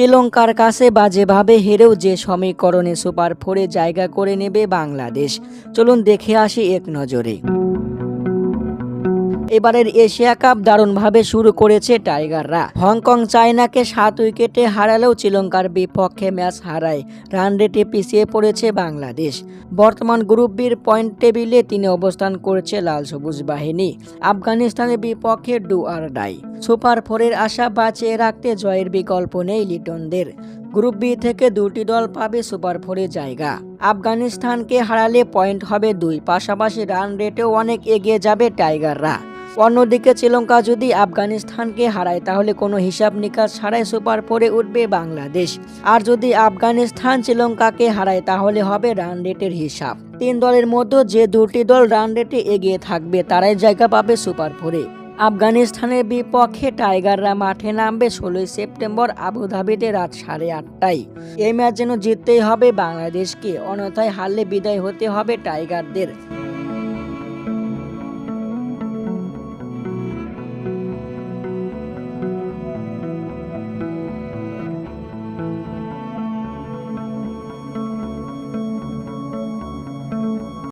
শ্রীলঙ্কার কাছে বাজেভাবে হেরেও যে সমীকরণে সুপার ফোরে জায়গা করে নেবে বাংলাদেশ। চলুন দেখে আসি এক নজরে। এবারের এশিয়া কাপ দারুণভাবে শুরু করেছে টাইগাররা। হংকং চায়নাকে সাত উইকেটে হারালেও শ্রীলঙ্কার বিপক্ষে ম্যাচ হারায়। রান রেটে পিছিয়ে পড়েছে বাংলাদেশ। বর্তমান গ্রুপ বির পয়েন্ট টেবিলে তিনি অবস্থান করছে লাল সবুজ বাহিনী। আফগানিস্তানের বিপক্ষে ডু আর ডাই। সুপার ফোরের আশা বাঁচিয়ে রাখতে জয়ের বিকল্প নেই লিটনদের। গ্রুপ বি থেকে দুটি দল পাবে সুপার ফোরে জায়গা। আফগানিস্তানকে হারালে পয়েন্ট হবে দুই। পাশাপাশি রান রেটেও অনেক এগিয়ে যাবে টাইগাররা। অন্যদিকে শ্রীলঙ্কা যদি আফগানিস্তানকে হারায়, তাহলে কোনো হিসাব নিকাশ ছাড়াই সুপার ফোরে উঠবে বাংলাদেশ। আর যদি আফগানিস্তান শ্রীলঙ্কাকে হারায়, তাহলে হবে রান রেটের হিসাব। তিন দলের মধ্যে যে দুটি দল রান রেটে এগিয়ে থাকবে, তারাই জায়গা পাবে সুপার ফোরে। আফগানিস্তানের বিপক্ষে টাইগাররা মাঠে নামবে ষোলোই সেপ্টেম্বর আবুধাবিতে রাত সাড়ে আটটায়। এই ম্যাচ যেন জিততেই হবে বাংলাদেশকে, অন্যথায় হারলে বিদায় হতে হবে টাইগারদের।